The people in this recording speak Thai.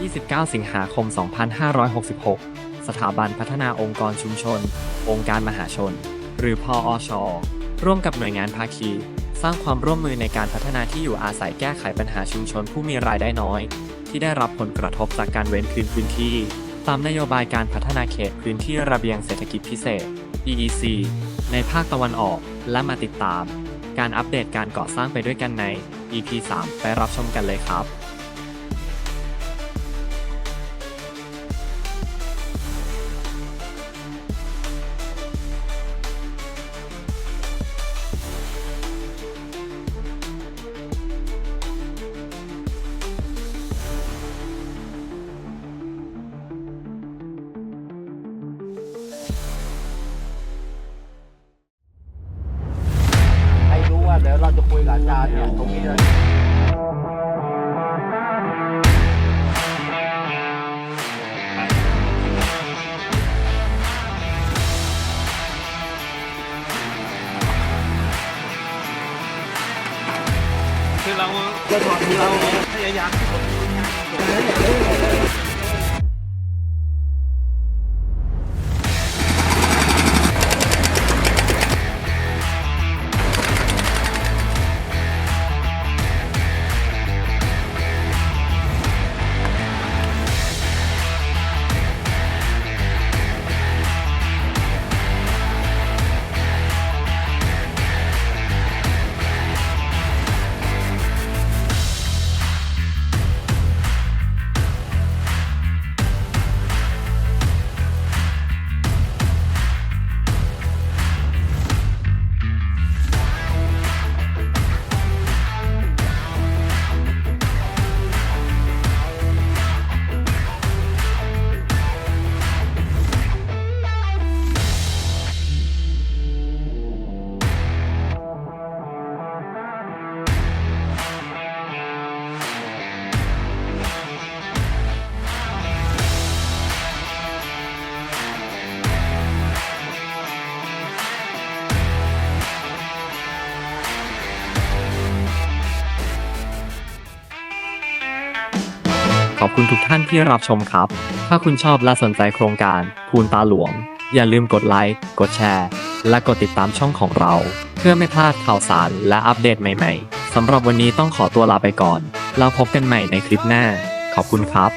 19สิงหาคม 2566 สถาบันพัฒนาองค์กรชุมชน องค์การมหาชน หรือพออช ร่วมกับหน่วยงานภาคี สร้างความร่วมมือในการพัฒนาที่อยู่อาศัยแก้ไขปัญหาชุมชนผู้มีรายได้น้อย ที่ได้รับผลกระทบจากการเว้นคืนพื้นที่ ตามนโยบายการพัฒนาเขตพื้นที่ระเบียงเศรษฐกิจพิเศษ EEC ในภาคตะวันออกและมาติดตาม การอัปเดตการก่อสร้างไปด้วยกันใน EP 3 ไปรับชมกันเลยครับ ดี๋ยวเราจะคุยกับอาจารย์เนี่ยตรงนี้เลยคือเราเราถอดเราพยายามที่สุด ขอบคุณทุกท่านที่รับชมครับ ถ้าคุณชอบและสนใจโครงการภูนตาหลวง อย่าลืมกดไลค์ กดแชร์ และกดติดตามช่องของเรา เพื่อไม่พลาดข่าวสารและอัปเดตใหม่ๆสำหรับวันนี้ต้องขอตัวลาไปก่อน แล้วพบกันใหม่ในคลิปหน้า ขอบคุณครับ